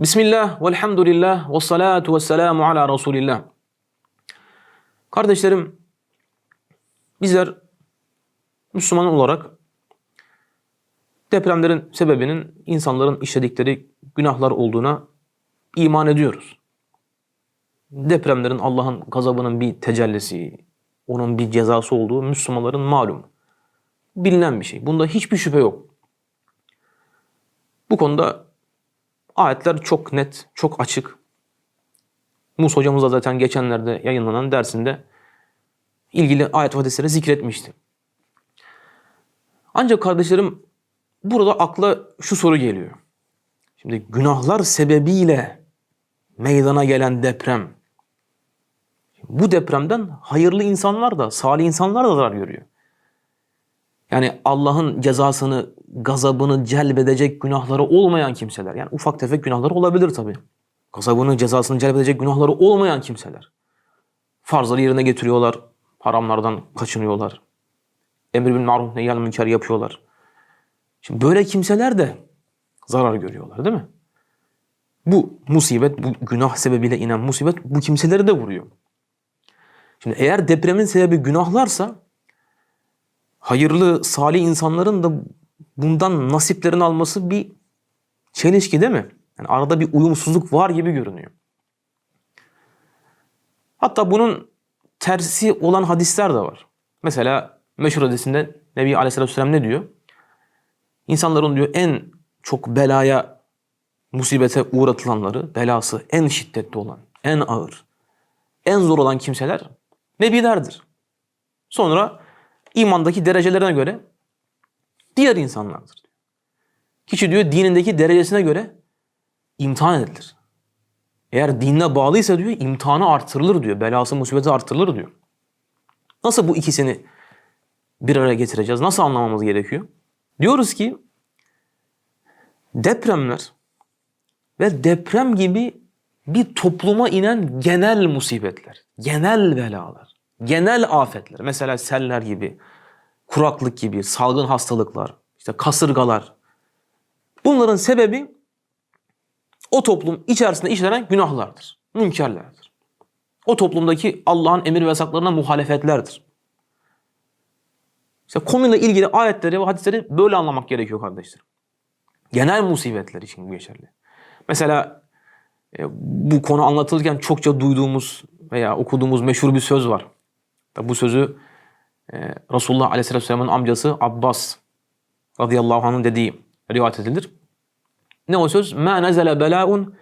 Bismillah, velhamdülillah, ve salatu ve selamu ala Resulillah. Kardeşlerim, bizler Müslüman olarak depremlerin sebebinin insanların işledikleri günahlar olduğuna iman ediyoruz. Depremlerin Allah'ın gazabının bir tecellisi, onun bir cezası olduğu Müslümanların malum. Bilinen bir şey. Bunda hiçbir şüphe yok. Bu konuda Ayetler çok net, çok açık. Musa hocamız da zaten geçenlerde yayınlanan dersinde ilgili ayet ve hadisleri zikretmişti. Ancak kardeşlerim burada akla şu soru geliyor. Şimdi günahlar sebebiyle meydana gelen deprem. Bu depremden hayırlı insanlar da, salih insanlar da zarar görüyor. Yani Allah'ın cezasını, gazabını celbedecek günahları olmayan kimseler. Yani ufak tefek günahları olabilir tabii. Gazabını, cezasını celbedecek günahları olmayan kimseler. Farzları yerine getiriyorlar. Haramlardan kaçınıyorlar. Emir bin maruf nehyal münker yapıyorlar. Şimdi böyle kimseler de zarar görüyorlar değil mi? Bu musibet, bu günah sebebiyle inen musibet bu kimseleri de vuruyor. Şimdi eğer depremin sebebi günahlarsa hayırlı, salih insanların da bundan nasiplerini alması bir çelişki değil mi? Yani arada bir uyumsuzluk var gibi görünüyor. Hatta bunun tersi olan hadisler de var. Mesela meşhur hadisinde Nebi Aleyhisselatü Vesselam ne diyor? İnsanların diyor en çok belaya, musibete uğratılanları, belası en şiddetli olan, en ağır, en zor olan kimseler nebilerdir. Sonra imandaki derecelerine göre diğer insanlardır. Kişi diyor dinindeki derecesine göre imtihan edilir. Eğer dinine bağlıysa diyor imtihanı artırılır diyor. Belası musibeti artırılır diyor. Nasıl bu ikisini bir araya getireceğiz? Nasıl anlamamız gerekiyor? Diyoruz ki depremler ve deprem gibi bir topluma inen genel musibetler, genel belalar, genel afetler, mesela seller gibi, kuraklık gibi, salgın hastalıklar, işte kasırgalar. Bunların sebebi o toplum içerisinde işlenen günahlardır, münkerlerdir. O toplumdaki Allah'ın emir ve yasaklarına muhalefetlerdir. İşte konuyla ilgili ayetleri ve hadisleri böyle anlamak gerekiyor kardeşlerim. Genel musibetler için bu geçerli. Mesela e, bu konu anlatılırken çokça duyduğumuz veya okuduğumuz meşhur bir söz var. Bu sözü e, Resulullah Aleyhisselatü Vesselam'ın amcası Abbas radıyallahu anh'ın dediği rivayet edilir. Ne o söz? مَا نَزَلَ بَلَاءٌ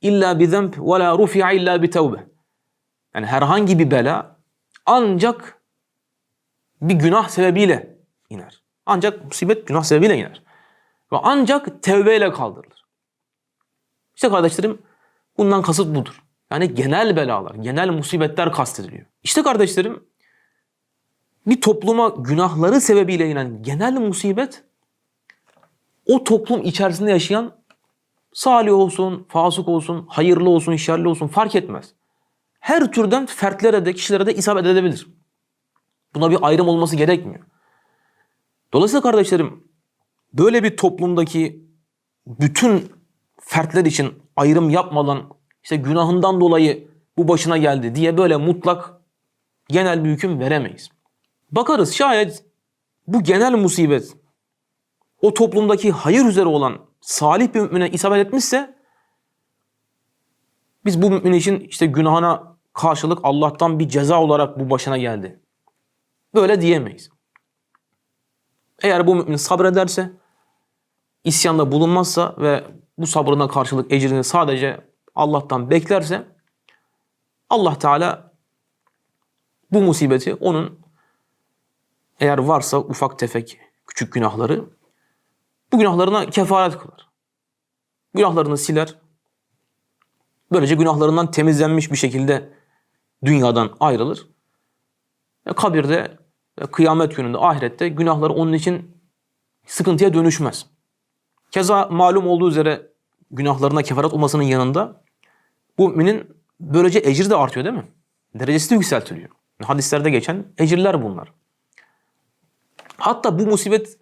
illa bi zemb ve la rufi'a illa bi tevbe. Yani herhangi bir bela ancak bir günah sebebiyle iner. Ancak musibet günah sebebiyle iner. Ve ancak tevbeyle kaldırılır. İşte kardeşlerim bundan kasıt budur. Yani genel belalar, genel musibetler kastediliyor. İşte kardeşlerim bir topluma günahları sebebiyle inen genel musibet o toplum içerisinde yaşayan salih olsun, fasık olsun, hayırlı olsun, şerli olsun fark etmez. Her türden fertlere de kişilere de isabet edebilir. Buna bir ayrım olması gerekmiyor. Dolayısıyla kardeşlerim böyle bir toplumdaki bütün fertler için ayrım yapmadan işte günahından dolayı bu başına geldi diye böyle mutlak genel bir hüküm veremeyiz. Bakarız şayet bu genel musibet o toplumdaki hayır üzere olan salih bir mümine isabet etmişse biz bu mümin için işte günahına karşılık Allah'tan bir ceza olarak bu başına geldi. Böyle diyemeyiz. Eğer bu mümin sabrederse, isyanda bulunmazsa ve bu sabrına karşılık ecrini sadece Allah'tan beklerse Allah Teala bu musibeti onun eğer varsa ufak tefek küçük günahları bu günahlarına kefaret kılar. Günahlarını siler. Böylece günahlarından temizlenmiş bir şekilde dünyadan ayrılır. Ve kabirde, ve kıyamet gününde, ahirette günahları onun için sıkıntıya dönüşmez. Keza malum olduğu üzere günahlarına kefaret olmasının yanında bu müminin böylece ecir de artıyor değil mi? Derecesi de yükseltiliyor. Hadislerde geçen ecirler bunlar. Hatta bu musibet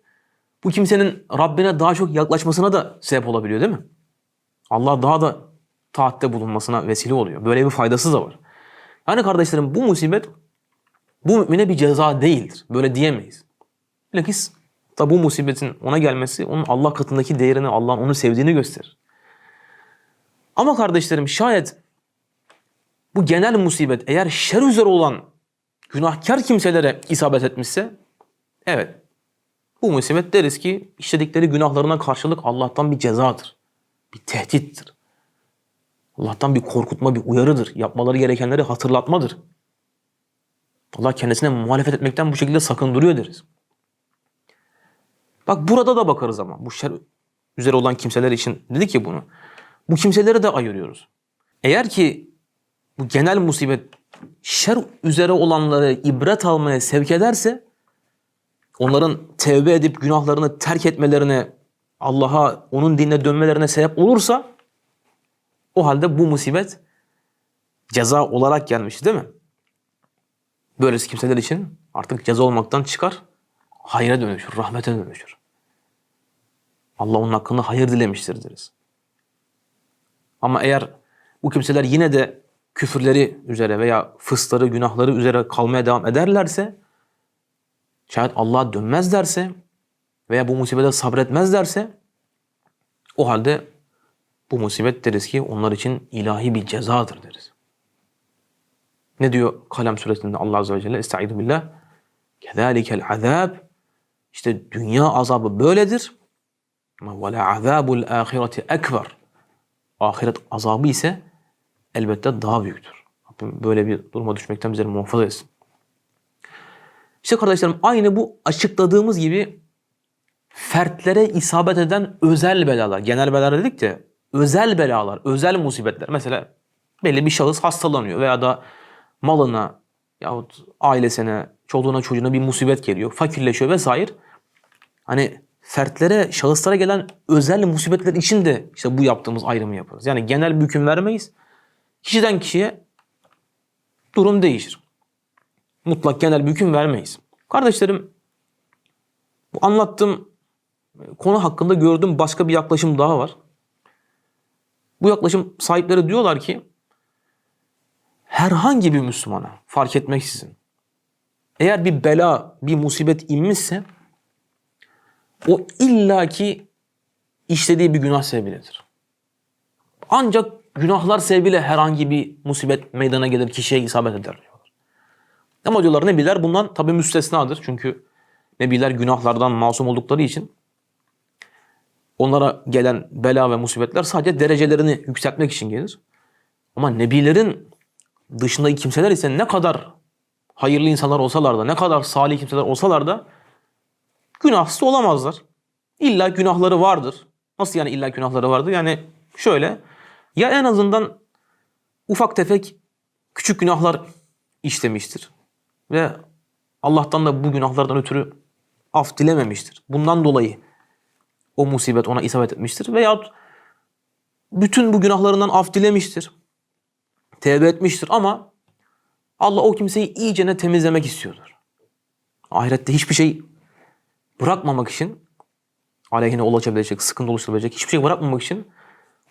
bu kimsenin Rabbine daha çok yaklaşmasına da sebep olabiliyor değil mi? Allah daha da taatte bulunmasına vesile oluyor. Böyle bir faydası da var. Yani kardeşlerim bu musibet bu mümine bir ceza değildir. Böyle diyemeyiz. Bilakis da bu musibetin ona gelmesi onun Allah katındaki değerini, Allah'ın onu sevdiğini gösterir. Ama kardeşlerim şayet bu genel musibet eğer şer üzere olan günahkar kimselere isabet etmişse evet bu musibet deriz ki işledikleri günahlarına karşılık Allah'tan bir cezadır. Bir tehdittir. Allah'tan bir korkutma, bir uyarıdır. Yapmaları gerekenleri hatırlatmadır. Allah kendisine muhalefet etmekten bu şekilde sakındırıyor deriz. Bak burada da bakarız ama bu şer üzere olan kimseler için dedik ki bunu. Bu kimseleri de ayırıyoruz. Eğer ki bu genel musibet şer üzere olanları ibret almaya sevk ederse onların tevbe edip günahlarını terk etmelerine Allah'a onun dinine dönmelerine sebep olursa o halde bu musibet ceza olarak gelmiş değil mi? Böylesi kimseler için artık ceza olmaktan çıkar, hayra dönüşür, rahmete dönüşür. Allah onun hakkında hayır dilemiştir deriz. Ama eğer bu kimseler yine de küfürleri üzere veya fısları, günahları üzere kalmaya devam ederlerse, şayet Allah'a dönmezlerse veya bu musibete sabretmezlerse o halde bu musibet deriz ki onlar için ilahi bir cezadır deriz. Ne diyor Kalem suresinde Allah Azze ve Celle? Estaizu billah. Kezalikel azab. İşte dünya azabı böyledir. Ama ve la azabul ahireti ekber. Ahiret azabı ise elbette daha büyüktür. Rabbim böyle bir duruma düşmekten bizleri muhafaza etsin. İşte kardeşlerim aynı bu açıkladığımız gibi fertlere isabet eden özel belalar, genel belalar dedik de özel belalar, özel musibetler. Mesela belli bir şahıs hastalanıyor veya da malına yahut ailesine, çoluğuna çocuğuna bir musibet geliyor, fakirleşiyor vesaire. Hani fertlere, şahıslara gelen özel musibetler için de işte bu yaptığımız ayrımı yaparız. Yani genel bir hüküm vermeyiz. Kişiden kişiye durum değişir. Mutlak genel bir hüküm vermeyiz. Kardeşlerim bu anlattığım konu hakkında gördüğüm başka bir yaklaşım daha var. Bu yaklaşım sahipleri diyorlar ki herhangi bir Müslümana fark etmeksizin eğer bir bela, bir musibet inmişse o illaki işlediği bir günah sebebidir. Ancak günahlar sebebiyle herhangi bir musibet meydana gelir, kişiye isabet eder diyorlar. Ama diyorlar Nebiler bundan tabi müstesnadır. Çünkü Nebiler günahlardan masum oldukları için onlara gelen bela ve musibetler sadece derecelerini yükseltmek için gelir. Ama Nebilerin dışındaki kimseler ise ne kadar hayırlı insanlar olsalar da, ne kadar salih kimseler olsalar da günahsız olamazlar. İlla günahları vardır. Nasıl yani illa günahları vardır? Yani şöyle ya en azından ufak tefek küçük günahlar işlemiştir. Ve Allah'tan da bu günahlardan ötürü af dilememiştir. Bundan dolayı o musibet ona isabet etmiştir. Veyahut bütün bu günahlarından af dilemiştir. Tevbe etmiştir ama Allah o kimseyi iyicene temizlemek istiyordur. Ahirette hiçbir şey bırakmamak için aleyhine olabilecek, sıkıntı oluşturabilecek hiçbir şey bırakmamak için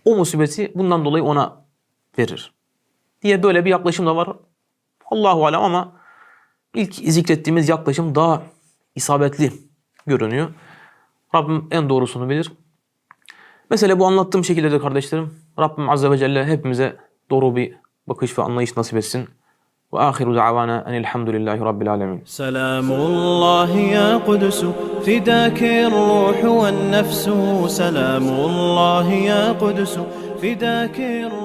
o musibeti bundan dolayı ona verir. Diye böyle bir yaklaşım da var. Allahu alem ama ilk zikrettiğimiz yaklaşım daha isabetli görünüyor. Rabbim en doğrusunu bilir. Mesela bu anlattığım şekilde de kardeşlerim Rabbim Azze ve Celle hepimize doğru bir bakış ve anlayış nasip etsin. Ve ahiru davana enilhamdülillahi rabbil alemin. Selamullah ya Kudüs fidâkir ruhu vel nefsu. Selamullah ya Kudüs fidâkir